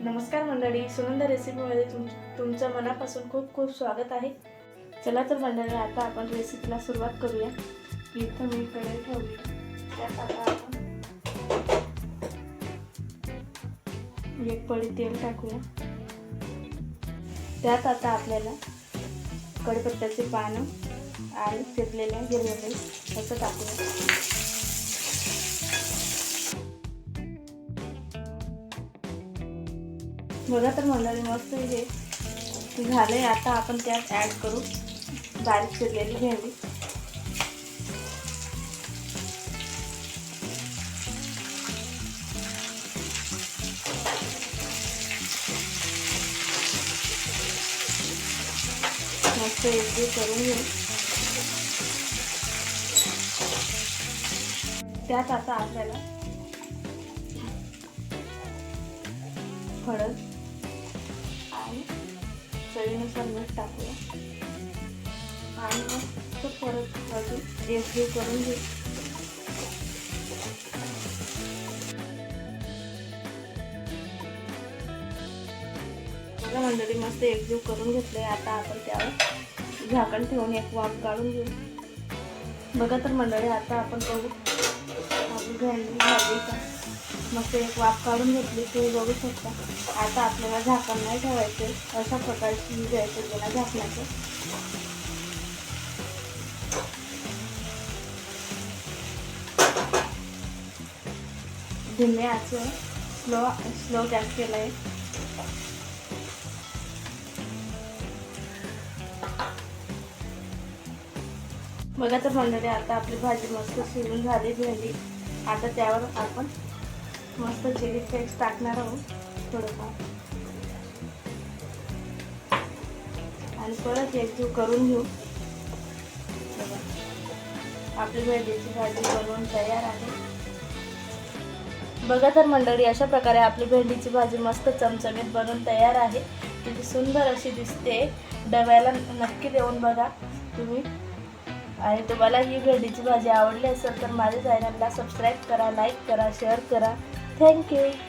नमस्कार मंडळी सुनंदा रेसिपीमध्ये तुम तुमचं मनापासून खूप खूप स्वागत आहे. चला तर मंडळी आता आपण रेसिपीला सुरुवात करूया. इथं मी कढई ठेवली. त्यात आता आपण एक पळी तेल टाकूया. त्यात आता आपल्याला कढीपत्त्याचे पानं आणि चिरलेल्या हिरव्या मिरची असं टाकूया. बघा तर मंडळी मस्त हे. झालंय आता आपण त्यात ॲड करू. बारीक चिरलेली भेंडी मस्त एकजीव करून घेऊ. त्यात आता आपल्याला हळद चवीनुसार मीठ टाकूया. आणि मस्त परत अजून एकजीव करून घेऊ. बघा मंडळी मस्त एकजीव करून घेतले आता आपण त्यावर झाकण ठेवून एक वाफ काढून घेऊ. बघा तर मंडळी आता आपण बघू. आपली भाजी का? मस्त एक वाफ काढून घेतली तुम्ही बघू शकता. आता आपल्याला झाकण नाही ठेवायचे अशा प्रकारची म्हणजे घ्यायचं त्याला झाकण्याचं धीमे आचं स्लो स्लो गॅस केला आहे बघा तर मंडळी आता आपली भाजी मस्त शिरून झाली भेंडी. आता त्यावर आपण मस्त चिली फ्लेक्स टाकणार आहोत थोडंफार. आणि परत एकजीव करून घेऊ. आपली भेंडीची भाजी बनवून तयार आहे. बघा तर मंडळी अशा प्रकारे आपली भेंडीची भाजी मस्त चमचमीत बनवून तयार आहे. किती सुंदर अशी दिसते. डब्याला नक्की देऊन बघा तुम्ही. आणि तुम्हाला ही भेंडीची भाजी आवडली असेल तर माझ्या चॅनलला सबस्क्राईब करा लाईक करा शेअर करा. Thank you.